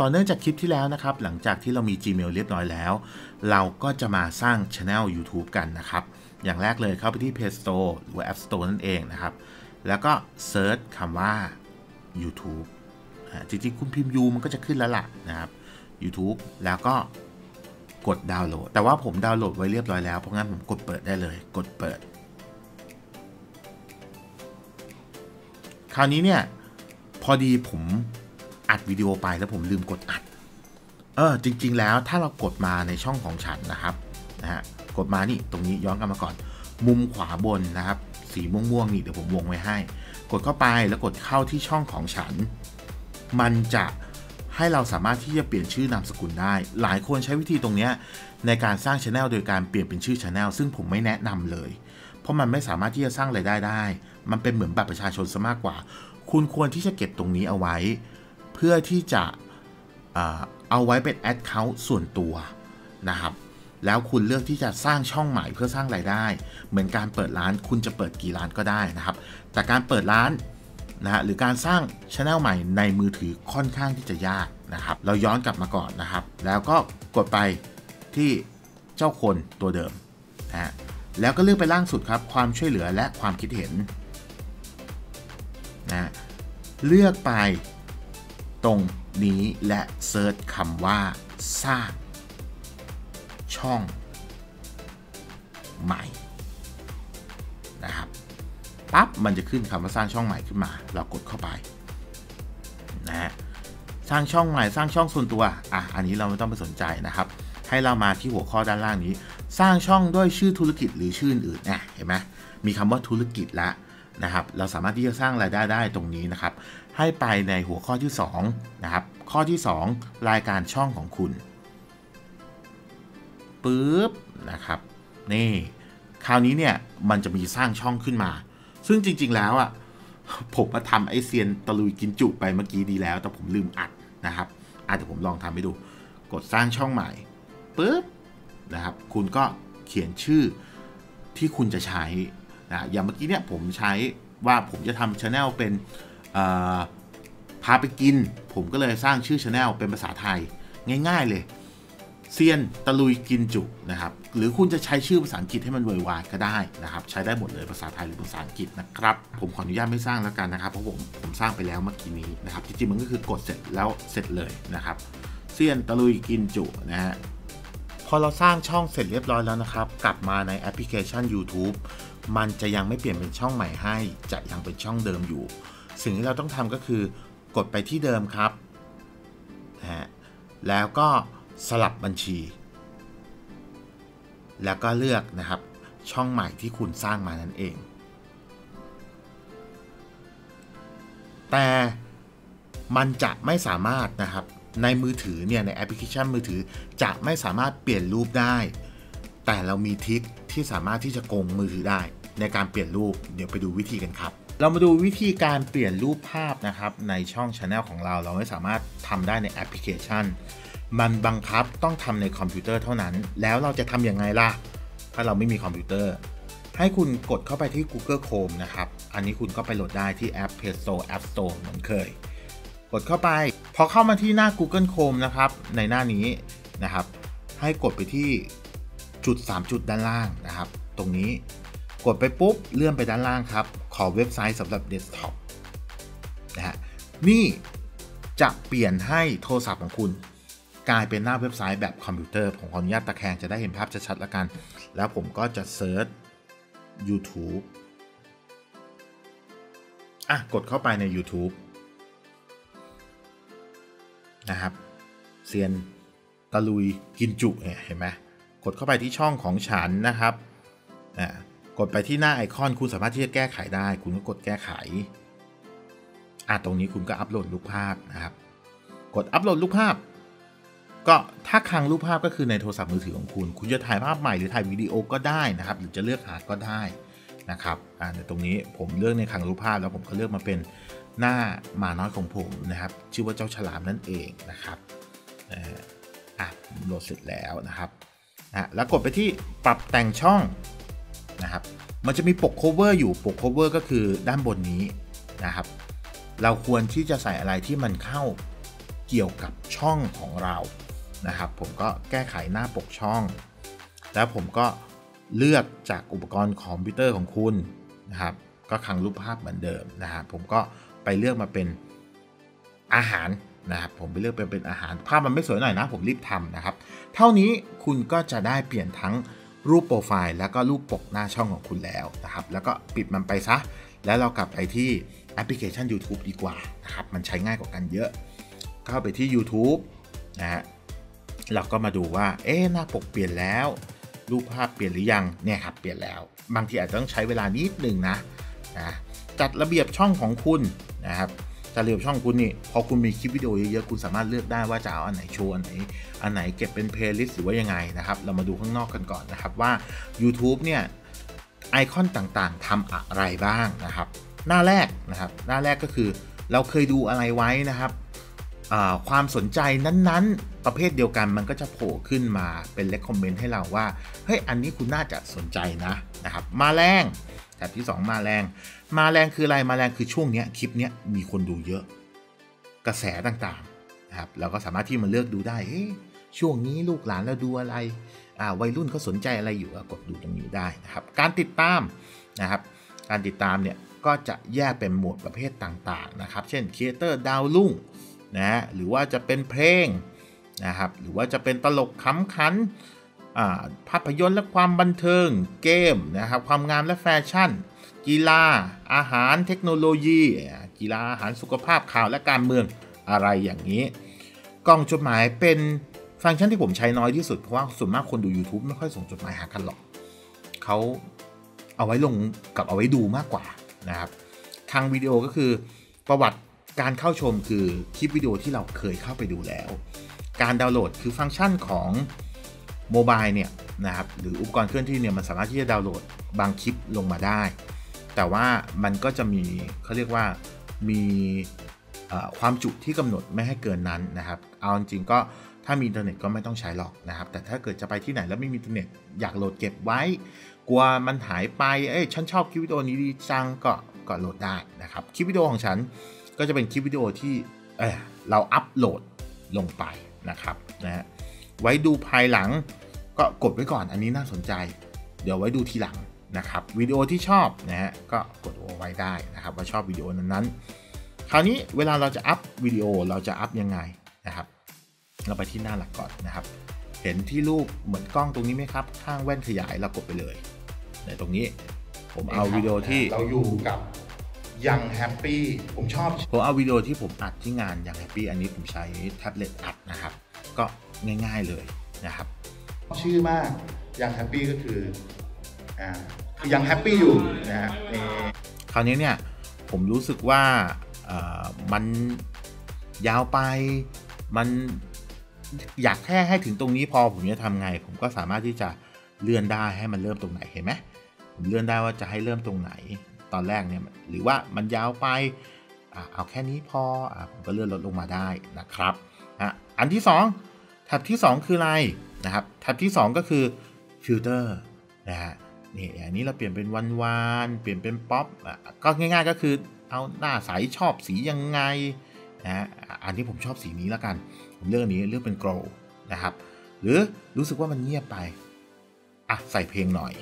ต่อเนื่องจากคลิปที่แล้วนะครับ หลังจากที่เรามี Gmail เรียบร้อยแล้ว เราก็จะมาสร้าง Channel YouTube กันนะครับ อย่างแรกเลยเข้าไปที่ Play Store หรือ App Store นั่นเองนะครับ แล้วก็เซิร์ชคำว่า YouTube จริงๆ คุณพิมพ์ U มันก็จะขึ้นแล้วล่ะนะครับ YouTube แล้วก็กดดาวน์โหลด แต่ว่าผมดาวน์โหลดไว้เรียบร้อยแล้ว เพราะงั้นผมกดเปิดได้เลย กดเปิด คราวนี้เนี่ยพอดีผม วิดีโอไปแล้วผมลืมกดอัด เออจริง ๆ แล้วถ้าเรากดมาในช่องของฉันนะครับนะฮะกดมานี่ตรงนี้ย้อนกลับมาก่อน มุมขวาบนนะครับ สีม่วงๆนี่เดี๋ยวผมวงไว้ให้ กดเข้าไปแล้วกดเข้าที่ช่องของฉัน มันจะให้เราสามารถที่จะเปลี่ยนชื่อนามสกุลได้ หลายคนใช้วิธีตรงนี้ในการสร้างช anel โดยการเปลี่ยนเป็นชื่อช anel ซึ่งผมไม่แนะนำเลย เพราะมันไม่สามารถที่จะสร้างรายได้ได้ มันเป็นเหมือนบัตรประชาชนซะมากกว่า คุณควรที่จะเก็บตรงนี้เอาไว้ เพื่อที่จะเอาไว้เป็น account ส่วนตัวนะครับ แล้วคุณเลือกที่จะสร้างช่องใหม่เพื่อสร้างรายได้ เหมือนการเปิดร้านคุณจะเปิดกี่ร้านก็ได้นะครับ แต่การเปิดร้านนะฮะหรือการสร้างช anel ใหม่ในมือถือค่อนข้างที่จะยากนะครับ เราย้อนกลับมาก่อนนะครับ แล้วก็กดไปที่เจ้าคนตัวเดิมนะฮะแล้วก็เลือกไปล่างสุดครับ ความช่วยเหลือและความคิดเห็นนะเลือกไป ตรงนี้และเซิร์ชคำว่าสร้างช่อง ใหม่นะครับปั๊บมันจะขึ้นคำว่าสร้างช่องใหม่ขึ้นมา เรากดเข้าไปนะฮะสร้างช่องใหม่สร้างช่องส่วนตัวอะอันนี้เราไม่ต้องไปสนใจนะครับ ให้เรามาที่หัวข้อด้านล่างนี้ สร้างช่องด้วยชื่อธุรกิจหรือชื่ออื่นนะเห็นไหมมีคำว่าธุรกิจแล้วนะครับ เราสามารถที่จะสร้างรายได้ได้ตรงนี้นะครับ ให้ไปในหัวข้อที่2นะครับข้อที่ 2 รายการช่องของคุณปึ๊บนะครับนี่คราวนี้เนี่ยมันจะมีสร้างช่องขึ้นมา ซึ่งจริง ๆ แล้วอะผมมาทำไอเซียนตะลุยกินจุไปเมื่อกี้ดีแล้ว แต่ผมลืมอัดนะครับอาจจะผมลองทำให้ดู กดสร้างช่องใหม่ปึ๊บนะครับ คุณก็เขียนชื่อที่คุณจะใช้นะอย่างเมื่อกี้เนี่ยผมใช้ว่าผมจะทำช anel เป็น พาไปกิน ผมก็เลยสร้างชื่อช anel เป็นภาษาไทย ง่าย ๆเลยเซียนตะลุยกินจุนะครับ หรือคุณจะใช้ชื่อภาษาอังกฤษให้มันเวอร์วายก็ได้นะครับ ใช้ได้หมดเลยภาษาไทยหรือภาษาอังกฤษนะครับ ผมขออนุญาตไม่สร้างแล้วกันนะครับ เพราะผมผมสร้างไปแล้วเมื่อกี้นี้นะครับ จริงๆมันก็คือกดเสร็จแล้วเสร็จเลยนะครับเซียนตะลุยกินจุนะฮะ พอเราสร้างช่องเสร็จเรียบร้อยแล้วนะครับ กลับมาในแอปพลิเคชัน YouTube มันจะยังไม่เปลี่ยนเป็นช่องใหม่ให้ จะยังเป็นช่องเดิมอยู่ สิ่งที่เราต้องทำก็คือกดไปที่เดิมครับนะฮะแล้วก็สลับบัญชี แล้วก็เลือกนะครับช่องใหม่ที่คุณสร้างมานั่นเอง แต่มันจะไม่สามารถนะครับในมือถือเนี่ยในแอปพลิเคชันมือถือจะไม่สามารถเปลี่ยนรูปได้ แต่เรามีทิกที่สามารถที่จะโกงมือถือได้ในการเปลี่ยนรูป เดี๋ยวไปดูวิธีกันครับ เรามาดูวิธีการเปลี่ยนรูปภาพนะครับ ในช่อง Channel ของเรา เราไม่สามารถทำได้ในแอปพลิเคชัน มันบังคับต้องทำในคอมพิวเตอร์เท่านั้น แล้วเราจะทำยังไงล่ะ ถ้าเราไม่มีคอมพิวเตอร์ ให้คุณกดเข้าไปที่ Google Chrome นะครับ อันนี้คุณก็ไปโหลดได้ที่แอป Play Store App Store เหมือนเคย กดเข้าไป พอเข้ามาที่หน้า Google Chrome นะครับ ในหน้านี้นะครับ ให้กดไปที่จุด 3 จุดด้านล่างนะครับ ตรงนี้ กดไปปุ๊บ เลื่อนไปด้านล่างครับ ขอเว็บไซต์สำหรับเดสก์ท็อปนะฮะนี่จะเปลี่ยนให้โทรศัพท์ของคุณ กลายเป็นหน้าเว็บไซต์แบบคอมพิวเตอร์ ผมขออนุญาตตะแคงจะได้เห็นภาพชัดๆแล้วกัน แล้วผมก็จะเซิร์ช YouTube อะ กดเข้าไปใน YouTube นะครับเซียนตะลุยกินจุเห็นไหมกดเข้าไปที่ช่องของฉันนะครับอ่า กดไปที่หน้าไอคอนคุณสามารถที่จะแก้ไขได้ คุณก็กดแก้ไขอะตรงนี้คุณก็อัปโหลดรูปภาพนะครับ กดอัปโหลดรูปภาพ ก็ถ้าคลังรูปภาพก็คือในโทรศัพท์มือถือของคุณ คุณจะถ่ายภาพใหม่หรือถ่ายวิดีโอก็ได้นะครับ หรือจะเลือกหาก็ได้นะครับอ่าในตรงนี้ผมเลือกในคลังรูปภาพแล้วผมก็เลือกมาเป็นหน้าหมาน้อยของผมนะครับ ชื่อว่าเจ้าฉลามนั่นเองนะครับอะโหลดเสร็จแล้วนะครับอะแล้วกดไปที่ปรับแต่งช่อง นะครับ มันจะมีปก cover อยู่ปก cover ก็คือด้านบนนี้นะครับ เราควรที่จะใส่อะไรที่มันเข้าเกี่ยวกับช่องของเรานะครับ ผมก็แก้ไขหน้าปกช่อง แล้วผมก็เลือกจากอุปกรณ์คอมพิวเตอร์ของคุณนะครับ ก็คลังรูปภาพเหมือนเดิมนะครับผมก็ไปเลือกมาเป็นอาหารนะครับผมไปเลือกเป็นเป็นอาหารภาพมันไม่สวยหน่อยนะ ผมรีบทำนะครับ เท่านี้คุณก็จะได้เปลี่ยนทั้ง รูปโปรไฟล์แล้วก็รูปปกหน้าช่องของคุณแล้วนะครับ แล้วก็ปิดมันไปซะ แล้วเรากลับไปที่แอปพลิเคชัน YouTube ดีกว่านะครับ มันใช้ง่ายกว่ากันเยอะ เข้าไปที่ YouTube นะฮะเราก็มาดูว่า เอ๊หน้าปกเปลี่ยนแล้ว รูปภาพเปลี่ยนหรือยัง เนี่ยครับ เปลี่ยนแล้ว บางทีอาจจะต้องใช้เวลานิดนึงนะนะ จัดระเบียบช่องของคุณนะครับ จัดระเบียบช่องคุณนี่พอคุณมีคลิปวิดีโอเยอะๆคุณสามารถเลือกได้ว่าจะเอาอันไหนโชว์อันไหนอันไหนเก็บเป็นเพลย์ลิสต์หรือว่ายังไงนะครับ เรามาดูข้างนอกกันก่อนนะครับว่า YouTube เนี่ยไอคอนต่างๆทำอะไรบ้างนะครับ หน้าแรกนะครับ หน้าแรกก็คือเราเคยดูอะไรไว้นะครับความสนใจนั้นๆ ประเภทเดียวกันมันก็จะโผล่ขึ้นมาเป็น recommend ให้เราว่า เฮ้ย อันนี้คุณน่าจะสนใจนะนะครับ มาแรง แถบที่ 2 มาแรง มาแรงคืออะไรมาแรงคือช่วงนี้คลิปนี้มีคนดูเยอะ กระแสต่างๆนะครับเราก็สามารถที่มาเลือกดูได้ช่วงนี้ลูกหลานเราดูอะไรวัยรุ่นเขาสนใจอะไรอยู่กดดูตรงนี้ได้นะครับ การติดตามนะครับ การติดตามเนี่ยก็จะแยกเป็นหมวดประเภทต่างๆนะครับ เช่นครีเอเตอร์ดาวรุ่งนะหรือว่าจะเป็นเพลงนะครับ หรือว่าจะเป็นตลกขำขัน ภาพยนตร์และความบันเทิงเกมนะครับความงามและแฟชั่น กีฬา อาหารเทคโนโลยี กีฬาอาหารสุขภาพข่าวและการเมืองอะไรอย่างนี้ กล่องจดหมายเป็นฟังก์ชันที่ผมใช้น้อยที่สุด เพราะว่าส่วนมากคนดู YouTube ไม่ค่อยส่งจดหมายหากันหรอกเขาเอาไว้ลงกับเอาไว้ดูมากกว่านะครับทางวิดีโอก็คือประวัติการเข้าชมคือคลิปวิดีโอที่เราเคยเข้าไปดูแล้ว การดาวน์โหลดคือฟังก์ชันของ โมบายเนี่ยนะครับหรืออุปกรณ์เคลื่อนที่เนี่ยมันสามารถที่จะดาวน์โหลดบางคลิปลงมาได้ แต่ว่ามันก็จะมีเขาเรียกว่ามีความจุที่กำหนดไม่ให้เกินนั้นนะครับ เอาจริงก็ถ้ามีอินเทอร์เน็ตก็ไม่ต้องใช้หรอกนะครับ แต่ถ้าเกิดจะไปที่ไหนแล้วไม่มีอินเทอร์เน็ตอยากโหลดเก็บไว้ กลัวมันหายไป เอ้ยฉันชอบคลิปวิดีโอนี้ดีจังก็ก็โหลดได้นะครับ คลิปวิดีโอของฉันก็จะเป็นคลิปวิดีโอที่เเราอัปโหลดลงไปนะครับนะฮะ ไว้ดูภายหลัง ก็กดไว้ก่อนอันนี้น่าสนใจ เดี๋ยวไว้ดูทีหลังนะครับวิดีโอที่ชอบนะฮะก็กดเอาไว้ได้นะครับว่าชอบวิดีโอนั้นๆ คราวนี้เวลาเราจะอัพวิดีโอเราจะอัพยังไงนะครับเราไปที่หน้าหลักก่อนนะครับ เห็นที่รูปเหมือนกล้องตรงนี้ไหมครับ ข้างแว่นขยายเรากดไปเลยในตรงนี้ผมเอาวิดีโอที่เราอยู่กับยังแฮปปี้ผมชอบผมเอาวิดีโอที่ผมอัดที่งานยังแฮปปี้อันนี้ผมใช้แท็บเล็ตอัดนะครับ ก็ ง่าย ๆเลยนะครับชื่อมากยังแฮปปี้ก็คืออ่าคือยังแฮปปี้อยู่นะฮะคราวนี้เนี่ยผมรู้สึกว่ามันยาวไปมันอยากแค่ให้ถึงตรงนี้พอผมจะทำไง ผมก็สามารถที่จะเลื่อนได้ให้มันเริ่มตรงไหนเห็นไหมผมเลื่อนได้ว่าจะให้เริ่มตรงไหนตอนแรกเนี่ยหรือว่ามันยาวไปเอาแค่นี้พออผมก็เลื่อนลดลงมาได้นะครับอันที่ 2 แท็บที่ 2 คืออะไรนะครับ แท็บที่ 2 ก็คือฟิลเตอร์นะฮะนี่อันนี้เราเปลี่ยนเป็นวันวานเปลี่ยนเป็นป๊อปก็ง่าย ๆ ก็คือเอาหน้าใสชอบสียังไงนะอันที่ผมชอบสีนี้แล้วกัน ผมเลือกอันนี้เลือกเป็นโกลนะครับ หรือรู้สึกว่ามันเงียบไปอะใส่เพลงหน่อย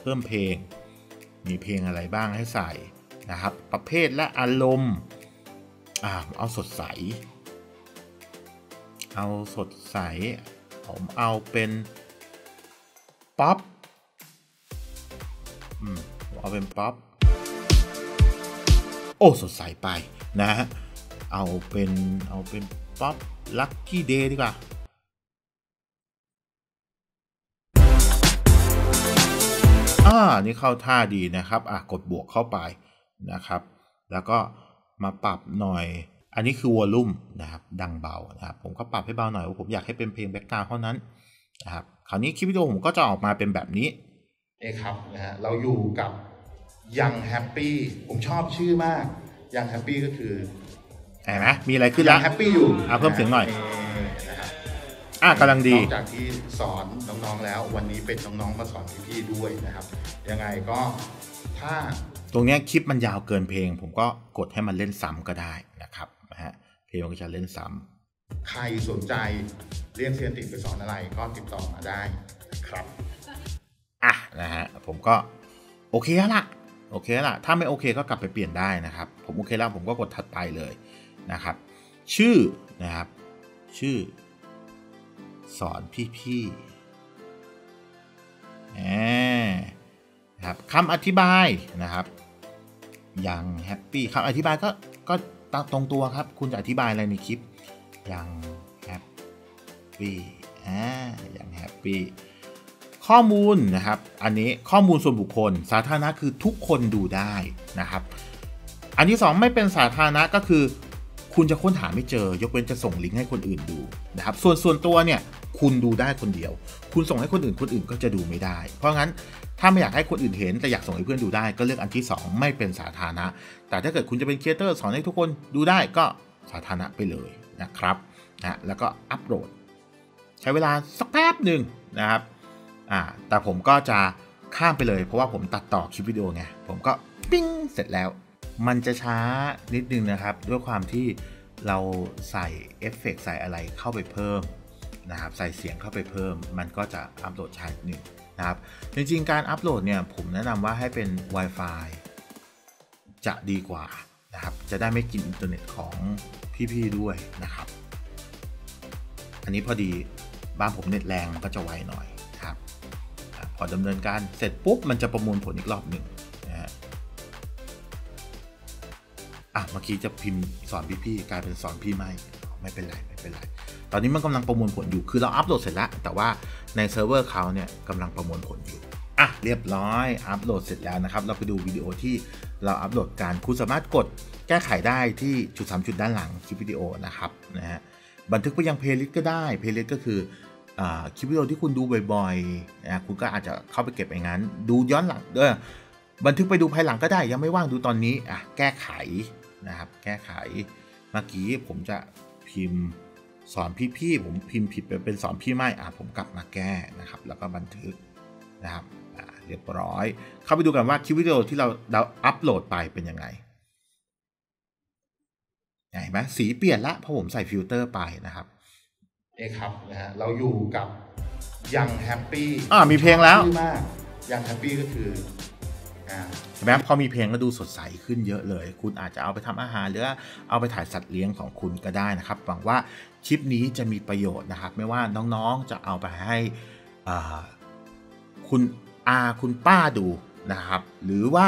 เพิ่มเพลง มีเพลงอะไรบ้างให้ใส่นะครับ ประเภทและอารมณ์อ่าเอาสดใส เอาสดใส ผมเอาเป็นป๊อปอืมเอาเป็นป๊อปโอ้สดใสไปนะฮะเอาเป็นเอาเป็นป๊อปลัคกี้เดย์ดีกว่าอ่านี่เข้าท่าดีนะครับ อะ กดบวกเข้าไปนะครับ แล้วก็มาปรับหน่อย อันนี้คือวอลลุ่มนะครับดังเบานะครับผมก็ปรับให้เบาหน่อยว่าผมอยากให้เป็นเพลงแบ็กกราวด์เท่านั้นนะครับคราวนี้คลิปวิดีโอผมก็จะออกมาเป็นแบบนี้เอ้ครับนะฮะเราอยู่กับยังแฮปปี้ผมชอบชื่อมากยังแฮปปี้ก็คือเห็นไหมมีอะไรขึ้นแล้วแฮปปี้อยู่อะเพิ่มเสียงหน่อยอะกำลังดีนอกจากที่สอนน้องๆแล้ว วันนี้เป็นน้องๆมาสอนพี่ๆด้วยนะครับ ยังไงก็ถ้าตรงนี้คลิปมันยาวเกินเพลง ผมก็กดให้มันเล่นซ้ำก็ได้นะครับะฮะ เพลงมันก็จะเล่นซ้ใครสนใจเรียนเซียนติไปสอนอะไรก็ติดต่อมาได้ครับอะนะฮะผมก็โอเคแล้วล่ะโอเคแล้วล่ะ ถ้าไม่โอเคก็กลับไปเปลี่ยนได้นะครับ ผมโอเคแล้วผมก็กดถัดไปเลยนะครับ ชื่อนะครับ ชื่อ สอนพี่ๆแหมนะครับคำอธิบายนะครับ ยังแฮปปี้คำอธิบายก็ก็ ตรงตัวครับ คุณจะอธิบายอะไรในคลิป ยังแฮปปี้อ่ายังแฮปปี้ข้อมูลนะครับ อันนี้ข้อมูลส่วนบุคคล สาธารณะคือทุกคนดูได้นะครับ อันที่ 2 ไม่เป็นสาธารณะก็คือ คุณจะค้นหาไม่เจอยกเว้นจะส่งลิงก์ให้คนอื่นดูนะครับ ส่วนส่วนตัวเนี่ยคุณดูได้คนเดียว คุณส่งให้คนอื่นคนอื่นก็จะดูไม่ได้ เพราะงั้นถ้าไม่อยากให้คนอื่นเห็น แต่อยากส่งให้เพื่อนดูได้ก็เลือกอันที่ 2 ไม่เป็นสาธารณะ แต่ถ้าเกิดคุณจะเป็นครีเอเตอร์สอนให้ทุกคนดูได้ก็สาธารณะไปเลยนะครับนะแล้วก็อัปโหลด ใช้เวลาสักแป๊บหนึ่งนะครับอ่าแต่ผมก็จะข้ามไปเลย เพราะว่าผมตัดต่อคลิปวิดีโอไงผมก็ปิ้งเสร็จแล้ว มันจะช้านิดนึงนะครับ ด้วยความที่เราใส่เอฟเฟกใส่อะไรเข้าไปเพิ่มนะครับ ใส่เสียงเข้าไปเพิ่ม มันก็จะอัปโหลดช้านิดนึงนะครับ จริงๆ การอัปโหลดเนี่ยผมแนะนำว่าให้เป็น Wi-Fi จะดีกว่านะครับ จะได้ไม่กินอินเทอร์เน็ตของพี่ๆด้วยนะครับ อันนี้พอดีบ้านผมเน็ตแรงมันก็จะไวหน่อยครับ พอดำเนินการเสร็จปุ๊บมันจะประมวลผลอีกรอบหนึ่ง อะเมื่อกี้จะพิมพ์สอนพี่ๆกลายเป็นสอนพี่ไม่ไม่เป็นไรไม่เป็นไรตอนนี้มันกำลังประมวลผลอยู่คือเราอัปโหลดเสร็จแล้ว แต่ว่าในเซิร์ฟเวอร์เขาเนี่ยกำลังประมวลผลอยู่อะเรียบร้อยอัปโหลดเสร็จแล้วนะครับ เราไปดูวิดีโอที่เราอัปโหลดกันคุณสามารถกดแก้ไขได้ที่จุดสามจุดด้านหลังคลิปวิดีโอนะครับนะฮะบันทึกไปยังเพลย์ลิสต์ก็ได้เพลย์ลิสต์ก็คือคลิปวิดีโอที่คุณดูบ่อยๆนะคุณก็อาจจะเข้าไปเก็บอย่างนั้น ดูย้อนหลังเออบันทึกไปดูภายหลังก็ได้ยังไม่ว่างดูตอนนี้อะแก้ไข นะครับ แก้ไข เมื่อกี้ผมจะพิมพ์สอนพี่ๆผมพิมพ์ผิดไปเป็นสอนพี่ไม่อะผมกลับมาแก้นะครับ แล้วก็บันทึกนะครับอะเรียบร้อย เข้าไปดูกันว่าคลิปวิดีโอที่เราเราอัปโหลดไปเป็นยังไงเห็นไหมสีเปลี่ยนละเพราะผมใส่ฟิลเตอร์ไปนะครับนี่ครับนะฮะเราอยู่กับยังแฮปปี้อ่ามีเพลงแล้วมากยังแฮปปี้ก็คือ อ่าเห็นไหมพอมีเพลงก็ดูสดใสขึ้นเยอะเลย คุณอาจจะเอาไปทำอาหารหรือเอาไปถ่ายสัตว์เลี้ยงของคุณก็ได้นะครับหวังว่าคลิปนี้จะมีประโยชน์นะครับ ไม่ว่าน้องๆจะเอาไปให้คุณอาคุณป้าดูนะครับ หรือว่า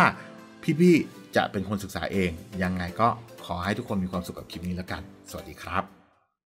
พี่ๆจะเป็นคนศึกษาเองยังไงก็ขอให้ทุกคนมีความสุขกับคลิปนี้แล้วกัน สวัสดีครับ